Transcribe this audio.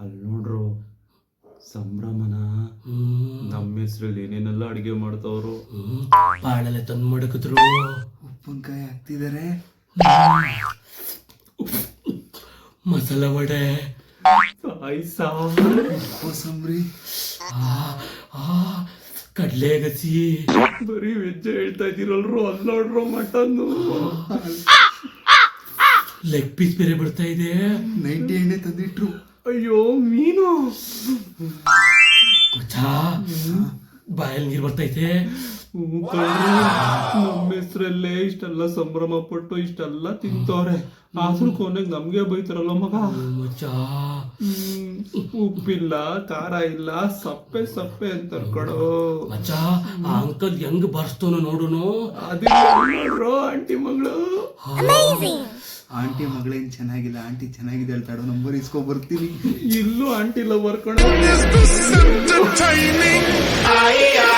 ಅಲ್ಲಿ ನೋಡ್ರು ಸಂಭ್ರಮನ. ನಮ್ಮ ಹೆಸ್ರಲ್ಲಿ ಏನೇನೆಲ್ಲ ಅಡಿಗೆ ಮಾಡ್ತಾವ್ರು. ಬಾಳೆಲ್ಲ ತಂದು ಮಡಕಿದ್ರು ಉಪ್ಪಿನಕಾಯಿ ಹಾಕ್ತಿದಾರೆ. ಮಸಾಲ ವಡೆ. ಸಾಂಬ್ರಿ ಕೋಸಂಬರಿ. ಕಡ್ಲೆ ಗಸಿ ಬರೀ ವೆಜ್ಜ ಹೇಳ್ತಾ ಇದ್ದೀರಲ್ರು ಅಲ್ಲಿ ನೋಡ್ರು ಮಟನ್ನು. ಲೆಗ್ ಪೀಸ್ ಬೇರೆ ಬರ್ತಾ ಇದೆ. ನೈಂಟಿ ಎಣ್ಣೆ ತಂದಿಟ್ರು. ಅಯ್ಯೋ ಮೀನು. ಮಚ್ಚಾ ಬಾಯಲ್ಲಿ ನೀರು ಬರ್ತೈತೆ ನಮ್ಮ ಹೆಸರಲ್ಲೇ ಇಷ್ಟೆಲ್ಲ ಸಂಭ್ರಮ ಪಟ್ಟು ಇಷ್ಟೆಲ್ಲ ತಿಂತವ್ರೆ. ಆದ್ರೂ ಕೊನೆಗೆ ನಮ್ಗೆ ಬೈತಾರಲ್ಲ ಮಗ. ಉಪ್ಪಿಲ್ಲ ಖಾರ ಇಲ್ಲ ಸಪ್ಪೆ ಸಪ್ಪೆ ಅಂತ ಕಡು ಮಚ್ಚಾ ಆ ಅಂಕಲ್ ಹೆಂಗ್ ಬರ್ಸ್ತೋನು ನೋಡುನು. ಅದೇ ಆಂಟಿ ಮಗಳು? ಆಂಟಿ ಮಗಳೇನ್ ಚೆನ್ನಾಗಿಲ್ಲ ಆಂಟಿ ಚೆನ್ನಾಗಿದೆ ಹೇಳ್ತಾಡೋ ನಂಬರ್ ಇಸ್ಕೊ ಬರ್ತೀನಿ ಇಲ್ಲೂ ಆಂಟಿ ಲವ್ entertaining.